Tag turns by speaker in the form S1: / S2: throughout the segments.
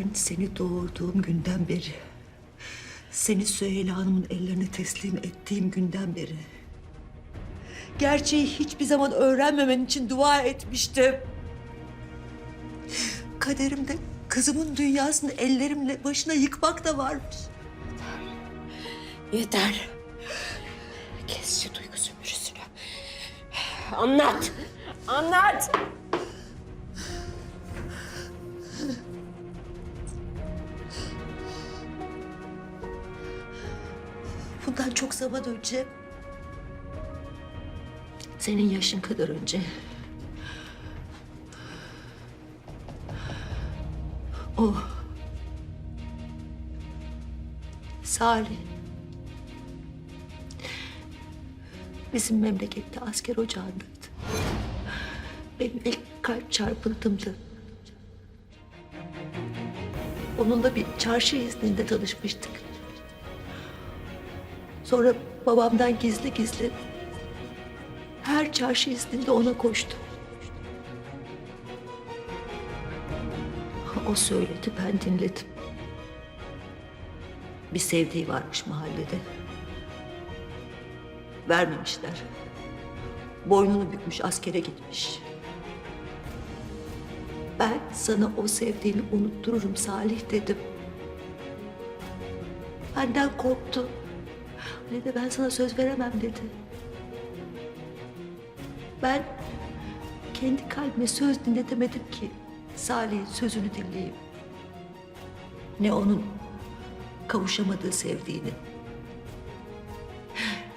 S1: Ben seni doğurduğum günden beri, seni Süheyla Hanım'ın ellerine teslim ettiğim günden beri... ...gerçeği hiçbir zaman öğrenmemen için dua etmiştim. Kaderimde kızımın dünyasını ellerimle başına yıkmak da varmış.
S2: Yeter. Kes şu duygu sömürüsünü. Anlat. Anlat.
S1: Bundan çok zaman önce... ...senin yaşın kadar önce... ...o... Salih... ...bizim memlekette asker ocağındaydı. Benim ilk kalp çarpıntımdı. Onunla bir çarşı izninde tanışmıştık. Sonra babamdan gizli gizli her çarşı izninde ona koştum. O söyledi, ben dinledim. Bir sevdiği varmış mahallede. Vermemişler. Boynunu bükmüş, askere gitmiş. Ben sana o sevdiğini unuttururum Salih dedim. Benden korktu. Ne de ben sana söz veremem dedi. Ben kendi kalbime söz dinletemedim ki Salih'in sözünü dinleyeyim. Ne onun kavuşamadığı sevdiğini,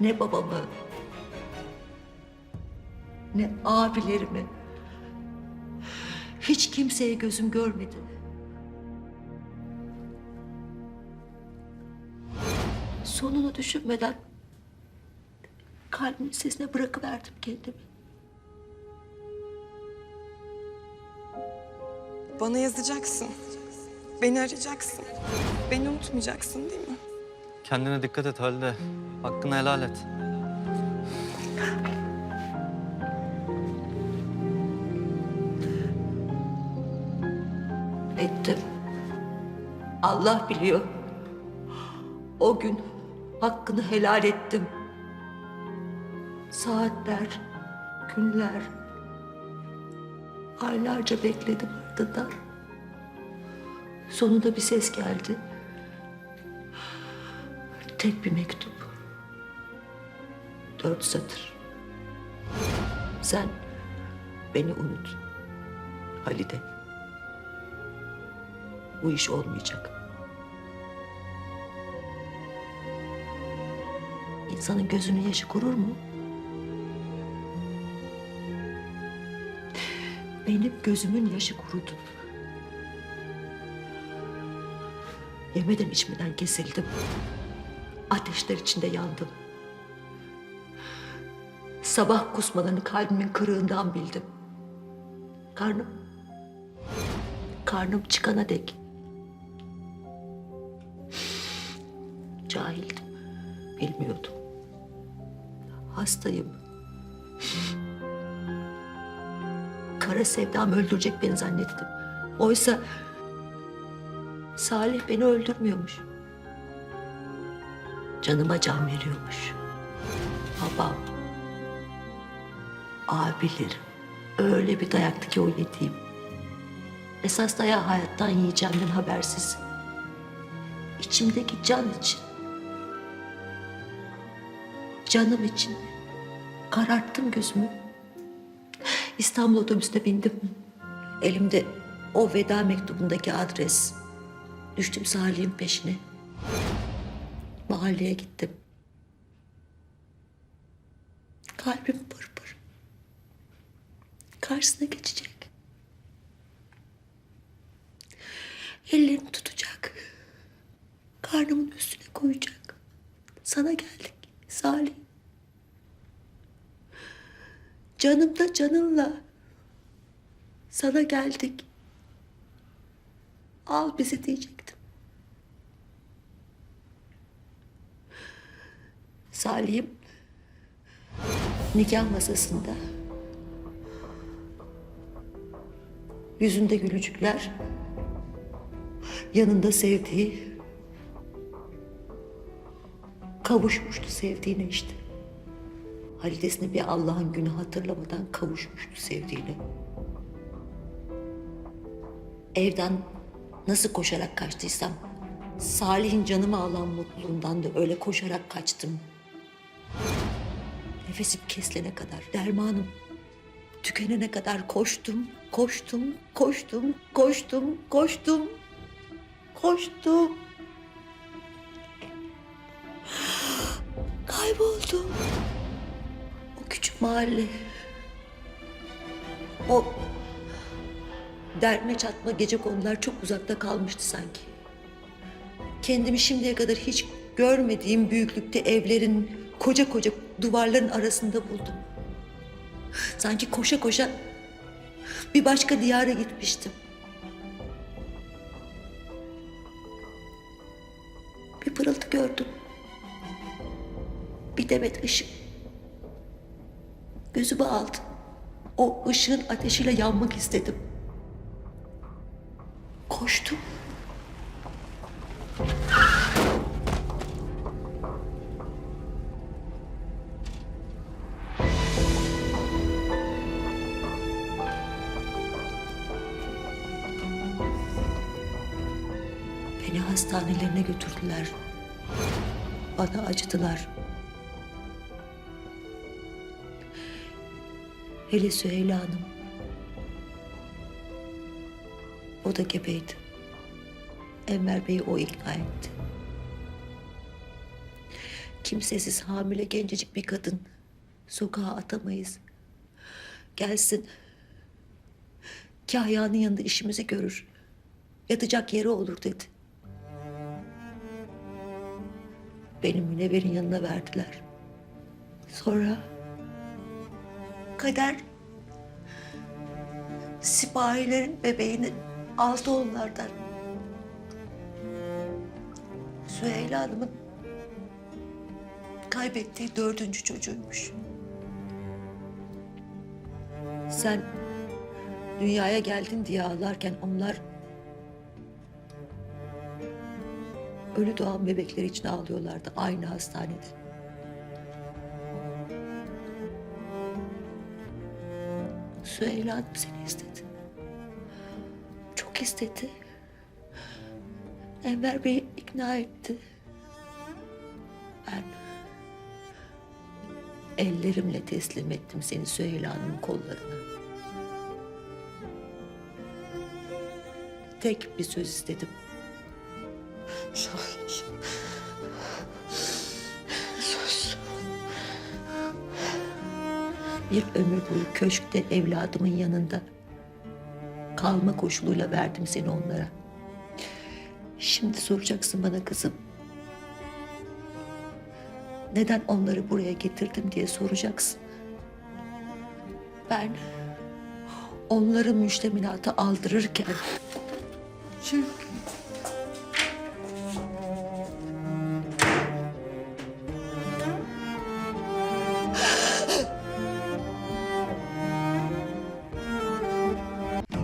S1: ne babamı, ne abilerimi, hiç kimseye gözüm görmedi. Sonunu düşünmeden kalbimin sesine bırakıverdim kendimi.
S3: Bana yazacaksın. Beni arayacaksın. Beni unutmayacaksın değil mi?
S4: Kendine dikkat et Halide. Hakkını helal et.
S1: Ettim. Allah biliyor. O gün hakkını helal ettim. Saatler, günler, aylarca bekledim ardından. Sonunda bir ses geldi. Tek bir mektup. Dört satır. Sen beni unut. Halide. Bu iş olmayacak. İnsanın gözünün yaşı kurur mu? Benim gözümün yaşı kurudu. Yemeden içmeden kesildim. Ateşler içinde yandım. Sabah kusmalarını kalbimin kırığından bildim. Karnım, karnım çıkana dek. Cahildim, bilmiyordum. Hastayım. Kara sevdam öldürecek beni zannettim. Oysa Salih beni öldürmüyormuş. Canıma can veriyormuş. Babam, abilerim öyle bir dayaktı ki o yediğim. Esas dayağı hayattan yiyeceğimden habersiz. İçimdeki can için. Canım için. Kararttım gözümü. İstanbul otobüsüne bindim. Elimde o veda mektubundaki adres. Düştüm Salih'in peşine. Mahalleye gittim. Kalbim pır pır. Karşısına geçecek. Ellerimi tutacak. Karnımın üstüne koyacak. Sana geldik Salih. Canımda canınla. Sana geldik. Al bizi diyecektim. Salih'im nikah masasında yüzünde gülücükler yanında sevdiği, kavuşmuştu sevdiğine işte. Halidesine bir Allah'ın günü hatırlamadan kavuşmuştu sevdiğine. Evden nasıl koşarak kaçtıysam Salih'in canımı alan mutluluğundan da öyle koşarak kaçtım. Nefesim kesilene kadar dermanım tükenene kadar koştum, koştum, koştum, koştum, koştum, koştum. Kayboldum. Mahalle. O derme çatma gece konular çok uzakta kalmıştı sanki. Kendimi şimdiye kadar hiç görmediğim büyüklükte evlerin, koca koca duvarların arasında buldum. Sanki koşa koşa bir başka diyara gitmiştim. Bir pırıltı gördüm. Bir demet ışık. Gözümü aldı. O ışığın ateşiyle yanmak istedim. Koştum. Beni hastanelerine götürdüler. Bana acıdılar. Hele Süheyla Hanım. O da gebeydi. Enver Bey'i o ikna etti. Kimsesiz hamile gencecik bir kadın. Sokağa atamayız. Gelsin. Kahya'nın yanında işimizi görür. Yatacak yeri olur dedi. Beni Münevver'in yanına verdiler. Sonra kader sipahilerin bebeğini aldı onlardan. Süheyla Hanım'ın kaybettiği dördüncü çocuğuymuş. Sen dünyaya geldin diye ağlarken onlar ölü doğan bebekler için ağlıyorlardı aynı hastanede. Süheyla Hanım seni istedi. Çok istedi. Enver Bey'i ikna etti. Ben ellerimle teslim ettim seni Süheyla Hanım'ın kollarına. Tek bir söz istedim. Söz. Bir ömür boyu köşkte evladımın yanında kalma koşuluyla verdim seni onlara. Şimdi soracaksın bana kızım. Neden onları buraya getirdim diye soracaksın. Ben onları müşteminata aldırırken çünkü